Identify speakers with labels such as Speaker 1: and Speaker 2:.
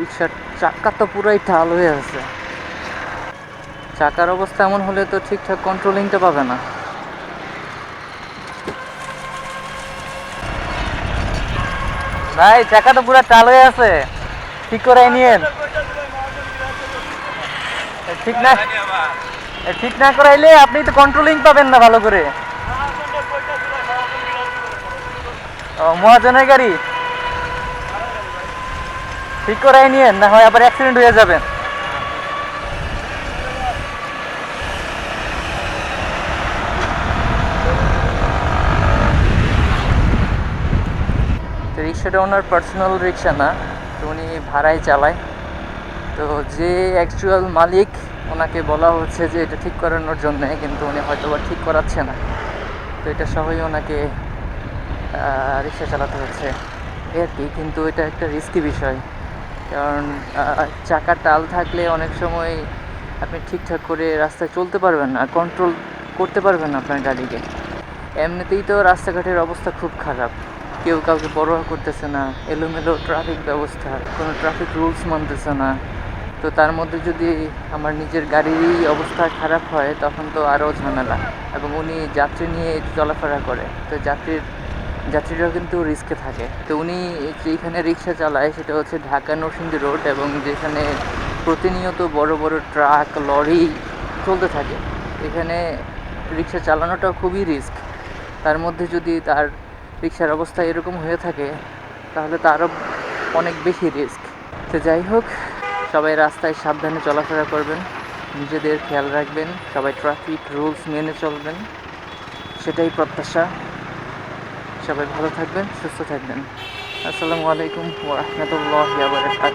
Speaker 1: রিক্সার চাকা তো পুরাই ঢাল হয়ে আছে। চাকার অবস্থা এমন হলে তো ঠিকঠাক কন্ট্রোলিংটা পাবে না। ভাই, চাকা তো পুরো টাল হয়ে আছে। ঠিক করে নিয়েন। ঠিক না ঠিক না করাইলে আপনি তো কন্ট্রোলিং পাবেন না ভালো করে। মহাজনের গাড়ি? ঠিক করাই নিয়ে না হয় আবার অ্যাক্সিডেন্ট হয়ে যাবেন। তো রিক্সাটা ওনার পার্সোনাল রিক্সা না, তো উনি ভাড়ায় চালায়। তো যে অ্যাকচুয়াল মালিক, ওনাকে বলা হচ্ছে যে এটা ঠিক করানোর জন্য, কিন্তু উনি হয়তো বা ঠিক করাচ্ছে না। তো এটা সহই ওনাকে রিক্সা চালাতে হচ্ছে। এই আর কি? কিন্তু এটা একটা রিস্কি বিষয়। কারণ চাকার টাল থাকলে অনেক সময় আপনি ঠিকঠাক করে রাস্তায় চলতে পারবেন না কন্ট্রোল করতে পারবেন না আপনার গাড়িকে। এমনিতেই তো রাস্তাঘাটের অবস্থা খুব খারাপ। কেউ কাউকে পরোয়া করতেছে না, এলোমেলো ট্রাফিক ব্যবস্থা, কোনো ট্রাফিক রুলস মানতেছে না। তো তার মধ্যে যদি আমার নিজের গাড়িরই অবস্থা খারাপ হয়, তখন তো আরও ঝামেলা। এবং উনি যাত্রী নিয়ে চলাফেরা করে। তো যাত্রীর যাত্রীরাও কিন্তু রিস্কে থাকে। তো উনি যেখানে রিক্সা চালায় সেটা হচ্ছে ঢাকা নরসিংদী রোড এবং যেখানে প্রতিনিয়ত বড় বড় ট্রাক লরি চলতে থাকে, এখানে রিক্সা চালানোটা খুবই রিস্ক তার মধ্যে যদি তার রিক্সার অবস্থা এরকম হয়ে থাকে, তাহলে তো আরও অনেক বেশি রিস্ক তো যাই হোক, সবাই রাস্তায় সাবধানে চলাফেরা করবেন, নিজেদের খেয়াল রাখবেন, সবাই ট্রাফিক রুলস মেনে চলবেন, সেটাই প্রত্যাশা। সবাই ভালো থাকবেন সুস্থ থাকবেন। আসসালামু আলাইকুম ওরহমতুল্লাহ বারকাত